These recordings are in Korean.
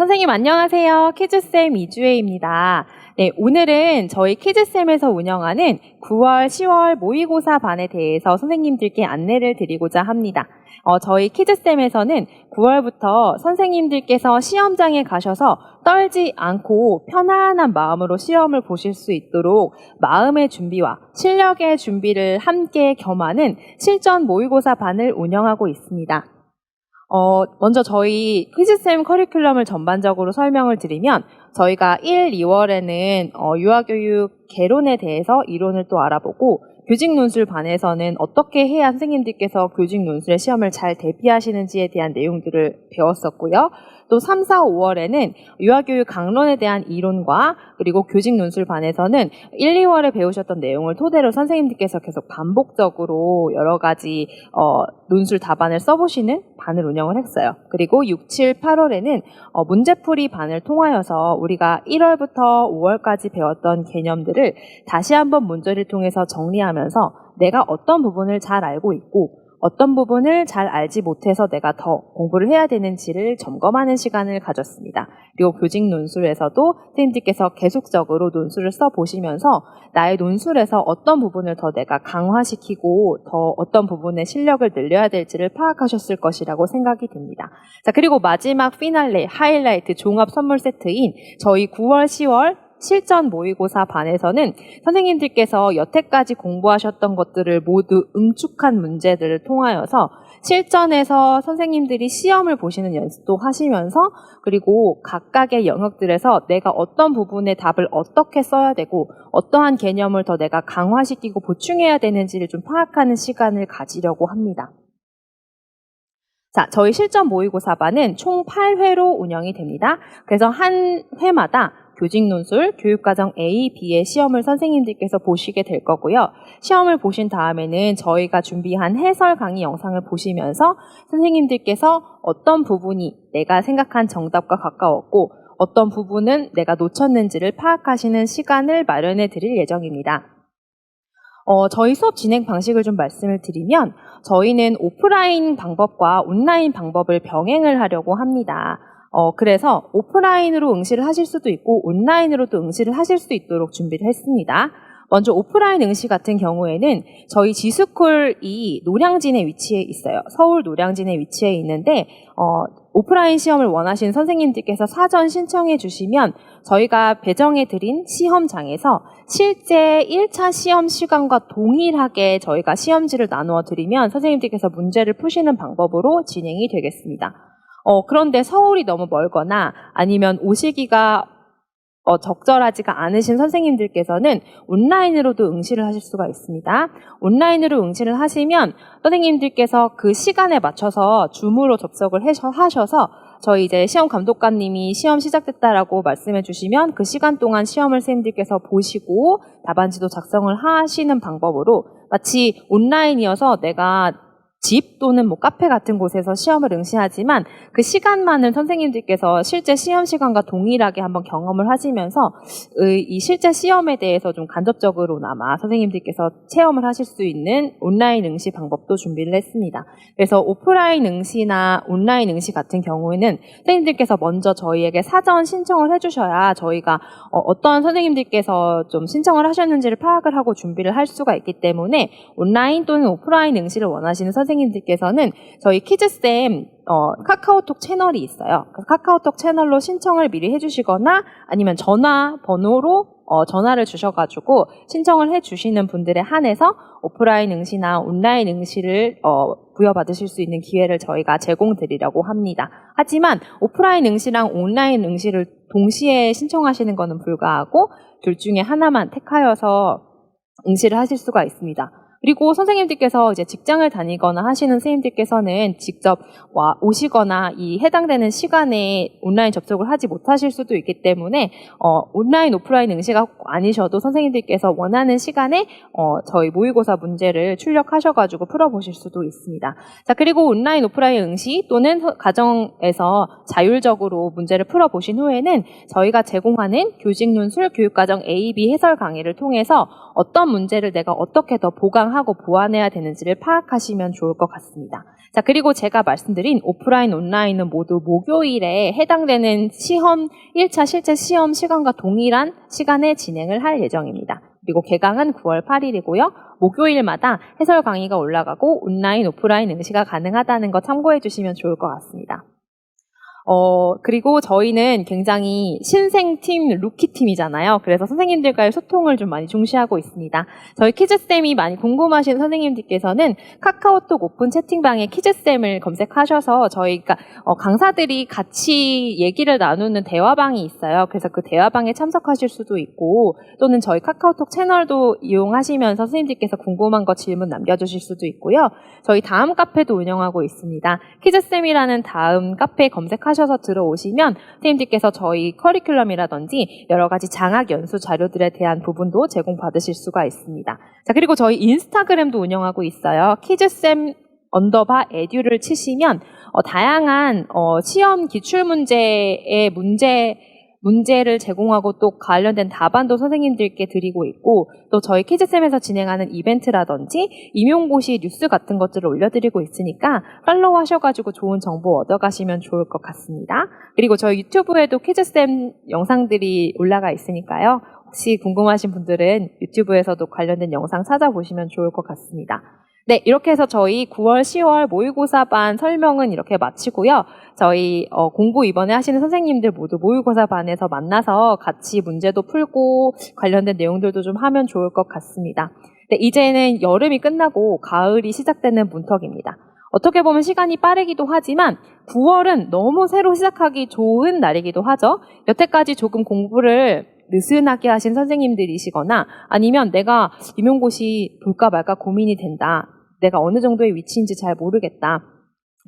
선생님 안녕하세요. 키즈쌤 이주혜입니다. 네, 오늘은 저희 키즈쌤에서 운영하는 9월, 10월 모의고사 반에 대해서 선생님들께 안내를 드리고자 합니다. 어, 저희 키즈쌤에서는 9월부터 선생님들께서 시험장에 가셔서 떨지 않고 편안한 마음으로 시험을 보실 수 있도록 마음의 준비와 실력의 준비를 함께 겸하는 실전 모의고사 반을 운영하고 있습니다. 어, 먼저 저희 퀴즈쌤 커리큘럼을 전반적으로 설명을 드리면 저희가 1, 2월에는 어, 유아교육 개론에 대해서 이론을 또 알아보고 교직 논술 반에서는 어떻게 해야 선생님들께서 교직 논술의 시험을 잘 대비하시는지에 대한 내용들을 배웠었고요. 또 3, 4, 5월에는 유아교육 강론에 대한 이론과 그리고 교직 논술 반에서는 1, 2월에 배우셨던 내용을 토대로 선생님들께서 계속 반복적으로 여러 가지 어, 논술 답안을 써보시는 반을 운영을 했어요. 그리고 6, 7, 8월에는 어, 문제풀이 반을 통하여서 우리가 1월부터 5월까지 배웠던 개념들을 다시 한번 문제를 통해서 정리하면서 내가 어떤 부분을 잘 알고 있고 어떤 부분을 잘 알지 못해서 내가 더 공부를 해야 되는지를 점검하는 시간을 가졌습니다. 그리고 교직 논술에서도 선생님들께서 계속적으로 논술을 써보시면서 나의 논술에서 어떤 부분을 더 내가 강화시키고 더 어떤 부분의 실력을 늘려야 될지를 파악하셨을 것이라고 생각이 듭니다. 자, 그리고 마지막 피날레, 하이라이트 종합 선물 세트인 저희 9월, 10월 실전 모의고사 반에서는 선생님들께서 여태까지 공부하셨던 것들을 모두 응축한 문제들을 통하여서 실전에서 선생님들이 시험을 보시는 연습도 하시면서 그리고 각각의 영역들에서 내가 어떤 부분의 답을 어떻게 써야 되고 어떠한 개념을 더 내가 강화시키고 보충해야 되는지를 좀 파악하는 시간을 가지려고 합니다. 자, 저희 실전 모의고사반은 총 8회로 운영이 됩니다. 그래서 한 회마다 교직 논술, 교육과정 A, B의 시험을 선생님들께서 보시게 될 거고요. 시험을 보신 다음에는 저희가 준비한 해설 강의 영상을 보시면서 선생님들께서 어떤 부분이 내가 생각한 정답과 가까웠고 어떤 부분은 내가 놓쳤는지를 파악하시는 시간을 마련해 드릴 예정입니다. 어, 저희 수업 진행 방식을 좀 말씀을 드리면 저희는 오프라인 방법과 온라인 방법을 병행을 하려고 합니다. 어, 그래서 오프라인으로 응시를 하실 수도 있고 온라인으로도 응시를 하실 수 있도록 준비를 했습니다. 먼저 오프라인 응시 같은 경우에는 저희 지스쿨이 노량진에 위치해 있어요. 서울 노량진에 위치해 있는데 어, 오프라인 시험을 원하시는 선생님들께서 사전 신청해 주시면 저희가 배정해 드린 시험장에서 실제 1차 시험 시간과 동일하게 저희가 시험지를 나누어 드리면 선생님들께서 문제를 푸시는 방법으로 진행이 되겠습니다. 어, 그런데 서울이 너무 멀거나 아니면 오시기가 어, 적절하지가 않으신 선생님들께서는 온라인으로도 응시를 하실 수가 있습니다. 온라인으로 응시를 하시면 선생님들께서 그 시간에 맞춰서 줌으로 접속을 하셔서 저희 이제 시험 감독관님이 시험 시작됐다라고 말씀해 주시면 그 시간 동안 시험을 선생님들께서 보시고 답안지도 작성을 하시는 방법으로 마치 온라인이어서 내가 집 또는 뭐 카페 같은 곳에서 시험을 응시하지만 그 시간만은 선생님들께서 실제 시험 시간과 동일하게 한번 경험을 하시면서 이 실제 시험에 대해서 좀 간접적으로나마 선생님들께서 체험을 하실 수 있는 온라인 응시 방법도 준비를 했습니다. 그래서 오프라인 응시나 온라인 응시 같은 경우에는 선생님들께서 먼저 저희에게 사전 신청을 해주셔야 저희가 어, 떤 선생님들께서 좀 신청을 하셨는지를 파악을 하고 준비를 할 수가 있기 때문에 온라인 또는 오프라인 응시를 원하시는 선생님 선생님들께서는 저희 키즈쌤 어, 카카오톡 채널이 있어요. 카카오톡 채널로 신청을 미리 해주시거나 아니면 전화 번호로 어, 전화를 주셔가지고 신청을 해주시는 분들에 한해서 오프라인 응시나 온라인 응시를 어, 부여받으실 수 있는 기회를 저희가 제공드리려고 합니다. 하지만 오프라인 응시랑 온라인 응시를 동시에 신청하시는 것은 불가하고 둘 중에 하나만 택하여서 응시를 하실 수가 있습니다. 그리고 선생님들께서 이제 직장을 다니거나 하시는 선생님들께서는 직접 와 오시거나 이 해당되는 시간에 온라인 접속을 하지 못하실 수도 있기 때문에 어, 온라인 오프라인 응시가 아니셔도 선생님들께서 원하는 시간에 어, 저희 모의고사 문제를 출력하셔가지고 풀어보실 수도 있습니다. 자 그리고 온라인 오프라인 응시 또는 가정에서 자율적으로 문제를 풀어보신 후에는 저희가 제공하는 교직 논술 교육과정 A, B 해설 강의를 통해서 어떤 문제를 내가 어떻게 더 보강 개강하고 보완해야 되는지를 파악하시면 좋을 것 같습니다. 자, 그리고 제가 말씀드린 오프라인, 온라인은 모두 목요일에 해당되는 시험, 1차 실제 시험 시간과 동일한 시간에 진행을 할 예정입니다. 그리고 개강은 9월 8일이고요. 목요일마다 해설 강의가 올라가고 온라인, 오프라인 응시가 가능하다는 거 참고해 주시면 좋을 것 같습니다. 어, 그리고 저희는 굉장히 신생팀, 루키팀이잖아요. 그래서 선생님들과의 소통을 좀 많이 중시하고 있습니다. 저희 키즈쌤이 많이 궁금하신 선생님들께서는 카카오톡 오픈 채팅방에 키즈쌤을 검색하셔서 저희가 어, 강사들이 같이 얘기를 나누는 대화방이 있어요. 그래서 그 대화방에 참석하실 수도 있고 또는 저희 카카오톡 채널도 이용하시면서 선생님들께서 궁금한 거 질문 남겨주실 수도 있고요. 저희 다음 카페도 운영하고 있습니다. 키즈쌤이라는 다음 카페 검색 하셔서 들어오시면 선생님들께서 저희 커리큘럼이라든지 여러 가지 장학 연수 자료들에 대한 부분도 제공받으실 수가 있습니다. 자, 그리고 저희 인스타그램도 운영하고 있어요. 키즈쌤 언더바 에듀를 치시면 어, 다양한 어, 시험 기출 문제의 문제 문제를 제공하고 또 관련된 답안도 선생님들께 드리고 있고 또 저희 키즈쌤에서 진행하는 이벤트라든지 임용고시 뉴스 같은 것들을 올려드리고 있으니까 팔로우 하셔가지고 좋은 정보 얻어가시면 좋을 것 같습니다. 그리고 저희 유튜브에도 키즈쌤 영상들이 올라가 있으니까요. 혹시 궁금하신 분들은 유튜브에서도 관련된 영상 찾아보시면 좋을 것 같습니다. 네, 이렇게 해서 저희 9월, 10월 모의고사반 설명은 이렇게 마치고요. 저희 어, 공부 이번에 하시는 선생님들 모두 모의고사반에서 만나서 같이 문제도 풀고 관련된 내용들도 좀 하면 좋을 것 같습니다. 네, 이제는 여름이 끝나고 가을이 시작되는 문턱입니다. 어떻게 보면 시간이 빠르기도 하지만 9월은 너무 새로 시작하기 좋은 날이기도 하죠. 여태까지 조금 공부를 느슨하게 하신 선생님들이시거나 아니면 내가 임용고시 볼까 말까 고민이 된다. 내가 어느 정도의 위치인지 잘 모르겠다.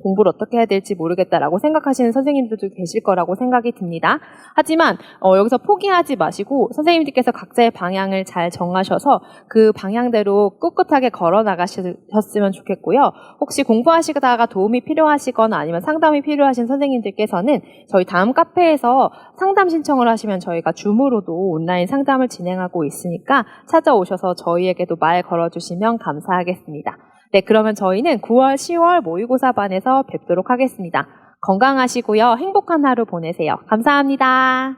공부를 어떻게 해야 될지 모르겠다라고 생각하시는 선생님들도 계실 거라고 생각이 듭니다. 하지만 어, 여기서 포기하지 마시고 선생님들께서 각자의 방향을 잘 정하셔서 그 방향대로 꿋꿋하게 걸어 나가셨으면 좋겠고요. 혹시 공부하시다가 도움이 필요하시거나 아니면 상담이 필요하신 선생님들께서는 저희 다음 카페에서 상담 신청을 하시면 저희가 줌으로도 온라인 상담을 진행하고 있으니까 찾아오셔서 저희에게도 말 걸어주시면 감사하겠습니다. 네, 그러면 저희는 9월, 10월 모의고사반에서 뵙도록 하겠습니다. 건강하시고요. 행복한 하루 보내세요. 감사합니다.